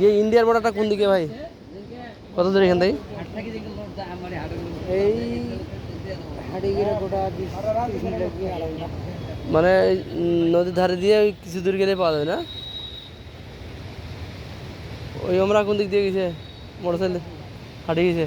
ইয়ে ইন্ডিয়ার বর্ডারটা কোন দিকে ভাই? কত দূর এখান থেকে? এই মানে নদীর ধারে দিয়ে ওই কিছু দূর গেলে পাওয়া যাবে না? ওই আমরা কোন দিক দিয়ে গেছে মোটর সাইকেল হাঁটে গেছে?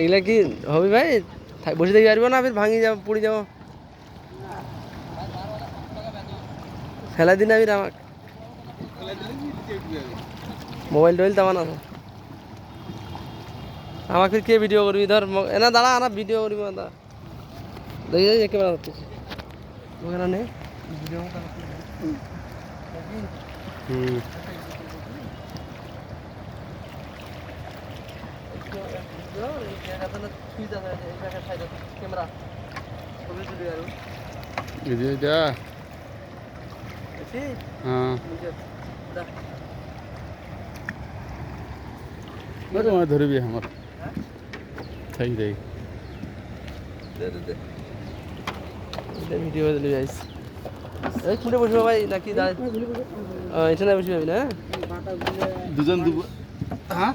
এগুলা কি হবে ভাই? বসে থেকে পারব না, ফের ভাঙি যাব, পড়ে যাব। ফেলাই দিন আমি আমার মোবাইল টোবাইল তেমন আছে আমাকে কে ভিডিও করবি? ধর এনা দাঁড়া, না ভিডিও করবি দাঁড়া। দেখি যাই একেবারে হচ্ছে ওখানে হুম। ধরবি আমার। থাকি দে ভিডিও দিলি গাইস এই কোনে বসবো ভাই? নাকি দাঁড়ায় এখানে বসবি না? দুজন হ্যাঁ?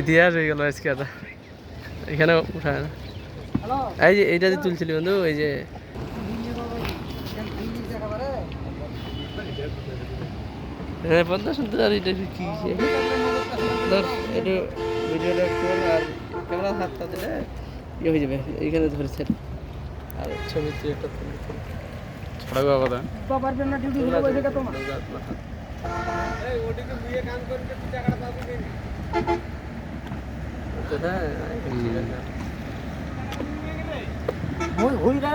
ইতিহাস হয়ে গেল আজকে এটা এখানে উঠায় না। এই যে এইটা যে তুলছিলি বন্ধু এই যে হ্যাঁ পদ্মা শুনতে আর এটা কি ধর এটা ভিডিওটা কর আর ক্যামেরা হাতটা দিলে ইয়ে হয়ে যাবে। এইখানে ধরেছে আর ছবি তুই একটা তুলে ছড়াবে কথা। পারবেন না ডিউটি গুলো বসে তোমার।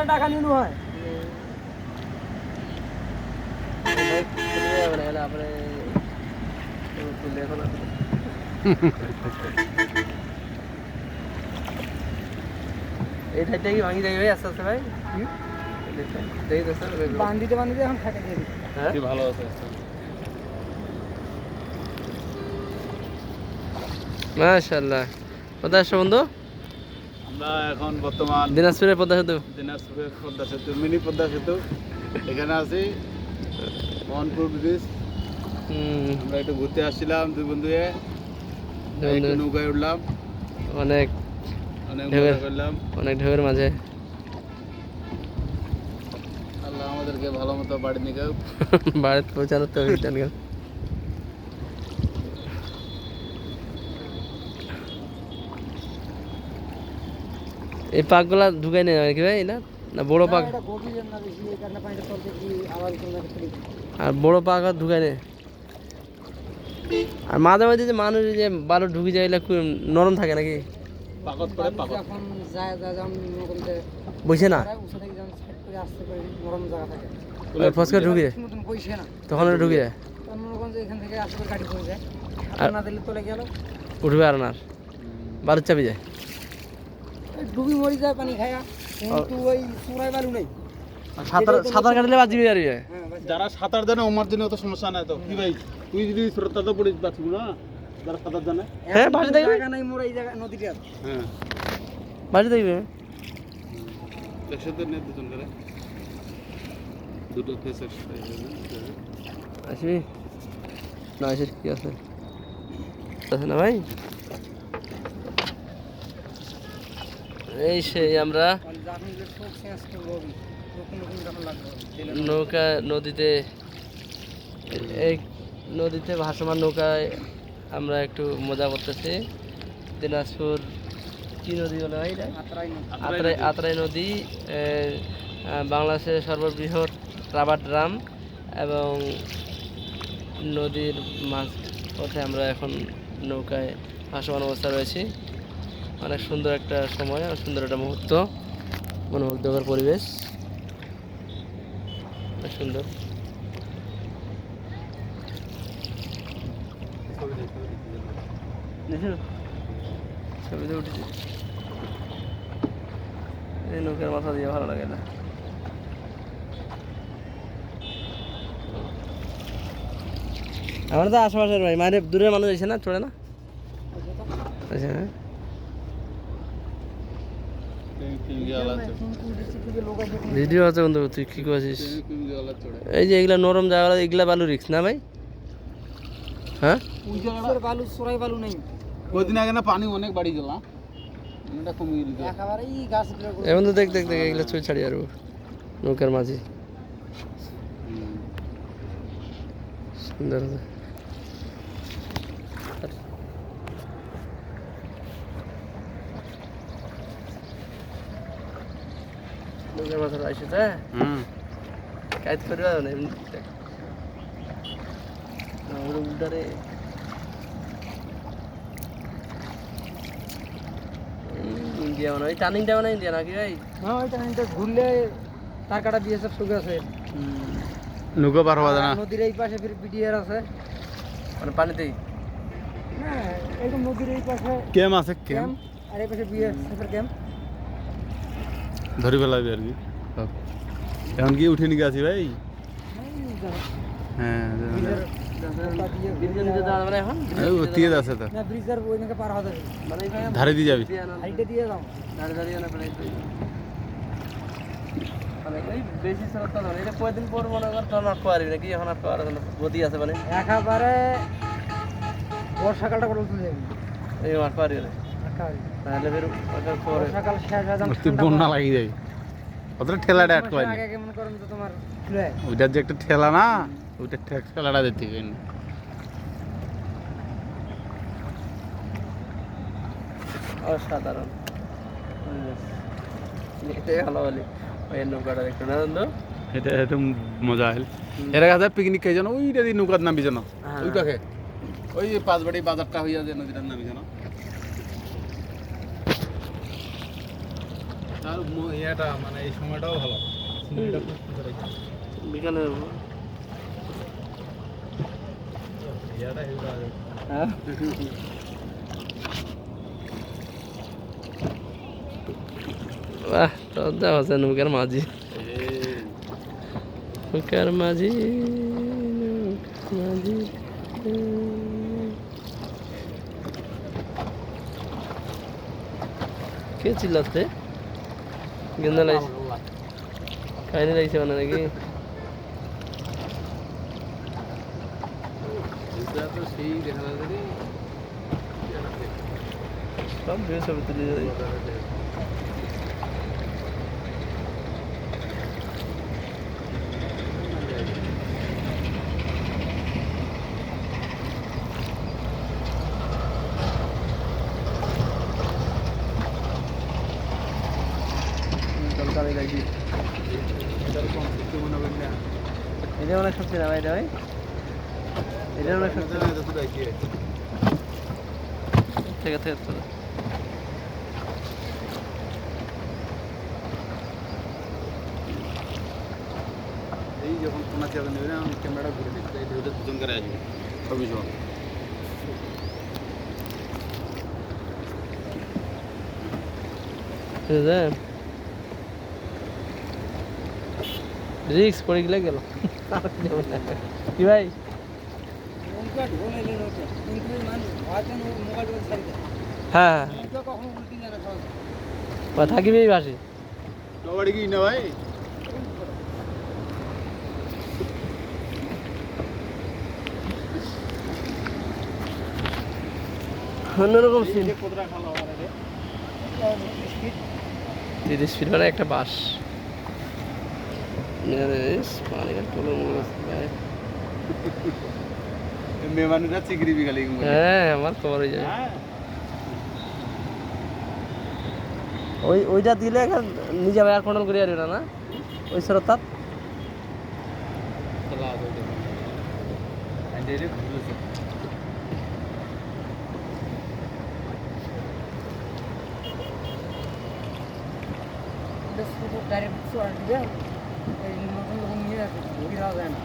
টাকা নিনু হয় এই ঠাইটা কি ভাঙি ভাই আস্তে আস্তে ভাই এখন খাটে দিয়ে হ্যাঁ? ভালো আছে মাশাআল্লাহ। কোথায় আসছো বন্ধু? আমরা এখন বর্তমান দিনাজপুরের পদ্মা সেতু। দিনাজপুরের পদ্মা সেতু মিনি পদ্মা সেতু। এখানে আছি মোহনপুর ব্রিজ। আমরা একটু ঘুরতে আসছিলাম দুই বন্ধু। একটু নৌকায় উঠলাম। অনেক অনেক ঢেউয়ের- করলাম। অনেক ঢেউয়ের মাঝে। আল্লাহ আমাদেরকে ভালো মতো বাড়ি নিয়ে বাড়িতে পৌঁছানোর তো এই পাকগুলা ঢুকাই নেই নাকি ভাই? না? না বড় পাক আর বড় পাক আর ঢুকায় নেই। আর মাঝে মাঝে যে মানুষ যে বালু ঢুকে যায় এগুলা খুব নরম থাকে নাকি? যায় যায় বসে না? তারা উঁচু থেকে যখন সাইড করে আসতে পারে নরম জায়গা থাকে। ওই ফসকা ঢুকে না। তখন ঢুকে যায়। তখন করেন যে এখান থেকে আসতে করে গাড়ি পড়ে যায়। আর- হাত না দিলে তোলে গেল। উঠবে আর না বালুর চাপি যায়। ডুবি মরি যায় পানি খায়া কিন্তু ওই সুরাই বালু নেই। সাঁতার সাঁতার কাটলে বাজিবে আর ইয়ে। হ্যাঁ বাস। যারা সাঁতার জানে ওমার জন্য অত সমস্যা নাই তো। কি ভাই তুই যদি শ্রদ্ধা তো পড়ে পাচ্ছিস না? যারা সাঁতার জানে। হ্যাঁ, বাসে দেখবে। জায়গা নাই মোর এই জায়গা নদীটা আছে। হ্যাঁ। বাজি দেখবে। একসাথে নিয়ে দুজন করে দুটো ফেস একসাথে আসবি? না এসে কি আছে? আছে না ভাই? এই সেই আমরা নৌকা নদীতে এই নদীতে ভাসমান নৌকায় আমরা একটু মজা করতেছি। দিনাজপুর কি নদী বলে নদী। আত্রাই আত্রাই নদী বাংলাদেশের সর্ববৃহৎ রাবার ড্রাম এবং নদীর মাঝ পথে আমরা এখন নৌকায় ভাসমান অবস্থা রয়েছি। অনেক সুন্দর একটা সময় আর সুন্দর একটা মুহূর্ত, মনোমুগ্ধকর পরিবেশ। অনেক সুন্দর? ছবিতে উঠেছি। এই নৌকার মাথা দিয়ে ভালো লাগে না। আমার তো আশেপাশের ভাই মানে দূরের মানুষ এসে না চলে না কিন্তু district থেকে লোক আসবে কিন্তু ভিডিও আছে বন্ধু তুই কি করছিস? এই যে এগুলা নরম জায়গা এগুলা বালু রিক্স না ভাই? হ্যাঁ? বালু সরাই বালু নেই কদিন আগে না পানি অনেক বাড়ি গেল না? পানিটা কমে গেল। একেবারেই গাছগুলো এখন তো দেখ দেখ দেখ এগুলা ছুঁই ছাড়ি আর নৌকার মাঝে। সুন্দর নৌকার মাথা আসে তা হুম। কাজ করবে না এমনি ওর উল্টারে। ইন্ডিয়া মানে ওই টার্নিংটা মানে ইন্ডিয়া নাকি ভাই হ্যাঁ ওইটা এটা ঘুরলে তার কাটা বিএসএফ সুযোগ আছে। নৌকা পার হওয়া যায় না। নদীর এই পাশে ফির বিডিআর আছে। মানে পানিতেই? না একদম নদীর এই পাশে কেম আছে কেম ক্যাম্প আর এই পাশে বিএসএফ এর ক্যাম্প। ধরি ফেলাবি আর কি। এখন কি উঠে নিয়ে আছি ভাই। হ্যাঁ মানে ধারে দিয়ে যাবি। মানে এই বেশি শ্রদ্ধা ধরে এটা কয়দিন পর মনে কর তখন আর পারবি নাকি? এখন গতি আছে মানে? একেবারে বর্ষাকালটা করে তুলে যাবি। এই। তাহলে শেষ হয়ে বন্যা যাবি অতটা ঠেলাটা আটকে আগে আগে করেন তো তোমার ওইটার যে একটা ঠেলা না ওইটা ঠেলাটা দিতে হবে অসাধারণ। এটাই ভালো বলি। ওই নৌকাটা একটু না বন্ধু? এটা এটা মজা হল এর কাছে পিকনিক খাই জানো ওইটা দিয়ে নৌকার নামি জানো হ্যাঁ। ওই পাখে ওই যে পাঁচবাড়ি বাজারটা হইয়া যে নদীটার নামি জানো আর ইয়েটা মানে এই সময়টাও ভালো। বিকালে। হ্যাঁ। বাহ দেওয়া নৌকার মাঝি। নৌকার মাঝি মাঝি। কে চিল্লাতে গেন্দা লাগছে খাইনি লাগছে মানে নাকি এটা তো সেই দেখা যাচ্ছে রে। সব ভিউ ছবি তুলে যাবে কলকাতায় লাগি কম কিছু মনে করি না এটা অনেক সত্যি না ভাই এটা ভাই এটা অনেক সত্যি জানা যত দেখি থেকে থেকে চলো এই যখন কোনা চেয়ার নেবে না আমি ক্যামেরা ঘুরে দিচ্ছি এই ঢেউটা দুজন করে আসবে ছবি সহ বুঝলেন রিক্স পড়ে গেলে গেল। কি ভাই? হ্যাঁ। থাকিবি এই না ভাই? অন্যরকম সিন তিরিশ ফিট মানে একটা বাস। মেহমানেরা চিংড়ি বিকালি হ্যাঁ আমার খবর হয়ে যায় হ্যাঁ ওই ওইটা দিলে এখন নিজে এয়ার কন্ট্রোল করে আর না ওই সরতাপ চলা আছে আইডিয়া বুঝছ এটা শুধু ডাইরেক্ট চড় দিবে এই নতুন নতুন নিয়ে আসে ঘুরি দেওয়া যায় না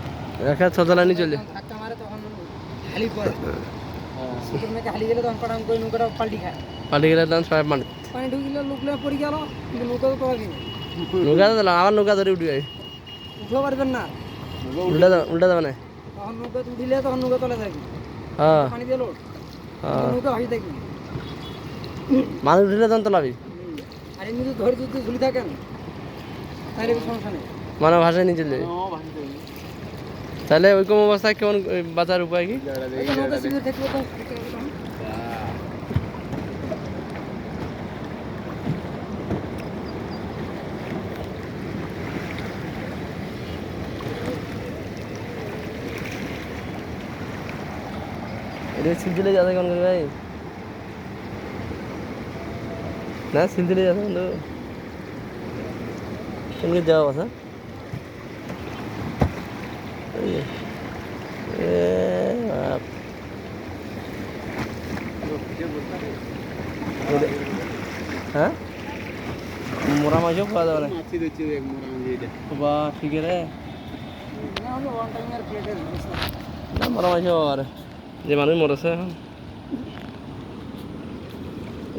একা ছতলানি চলে তখন গেলে তখন পাল্টি গেলে দাম ছয় মানে পানি ঢুকিলে লোকলে পড়ে গেল কিন্তু নৌকা তো পাবি না নৌকা আবার নৌকা ধরে উঠে যাই পারবেন না। উল্টা উল্টা দাও না তখন নৌকা উঠিলে তখন নৌকা তলে থাকবি। হ্যাঁ। পানি দিয়ে লোট হ্যাঁ। নৌকা ভাসি মানুষ উঠলে তখন তোলাবি। আর এমনি তো ধরে যদি ঝুলি থাকেন তাহলে সমস্যা নেই। মানে ভাষায় নিয়ে চলে তাহলে ওইরকম অবস্থায় কেমন বাঁচার উপায় কি? এটা সিল দিলে যাতে কেমন করে ভাই? না সিল দিলে যাতে কিন্তু কেমন করে যাওয়া কথা। হ্যাঁ? মোরা মাছও খাওয়া যাবে না মোরা বা ঠিক রে। না হলে ওয়ান টাইমের প্লেটের জিনিস না না মাছ আর যে মানুষ মরেছে এখন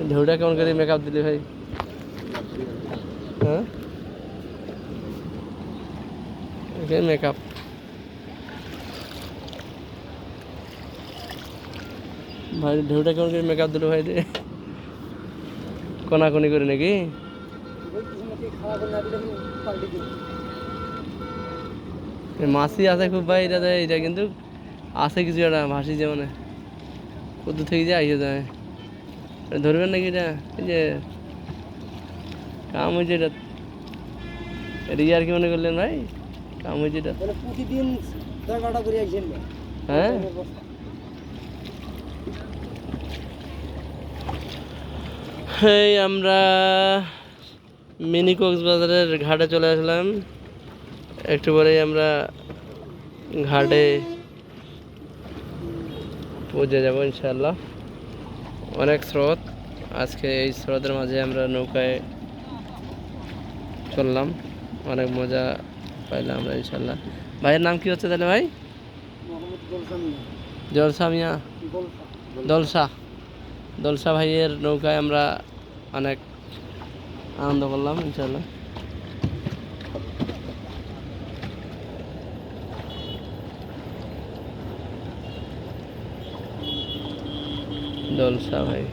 ঢেউটা কেমন করে মেকআপ দিলি ভাই? হ্যাঁ? মেকআপ ভাই ঢেউটা কেমন করে মেকআপ দিল ভাই? রে কোনাকুনি করে নাকি? মাছি আছে খুব ভাই এটা দেয় এটা কিন্তু আছে কিছু একটা ভাসি যে মানে কত থেকে যে আইসে যায়। ধরবেন নাকি এটা? এই যে কাম হয়েছে এটা। এটা ইয়ার কি মনে করলেন ভাই? কাম হয়েছে এটা। প্রতিদিন হ্যাঁ? এই আমরা মিনি কক্সবাজারের ঘাটে চলে আসলাম। একটু পরেই আমরা ঘাটে পৌঁছে যাব ইনশাল্লাহ অনেক স্রোত। আজকে এই স্রোতের মাঝে আমরা নৌকায় চললাম। অনেক মজা পাইলাম আমরা ইনশাল্লাহ ভাইয়ের নাম কি হচ্ছে তাহলে ভাই? জলসা। মিয়া দলসা। দলসা ভাইয়ের নৌকায় আমরা অনেক আনন্দ করলাম ইনশাল্লাহ দলসা ভাই।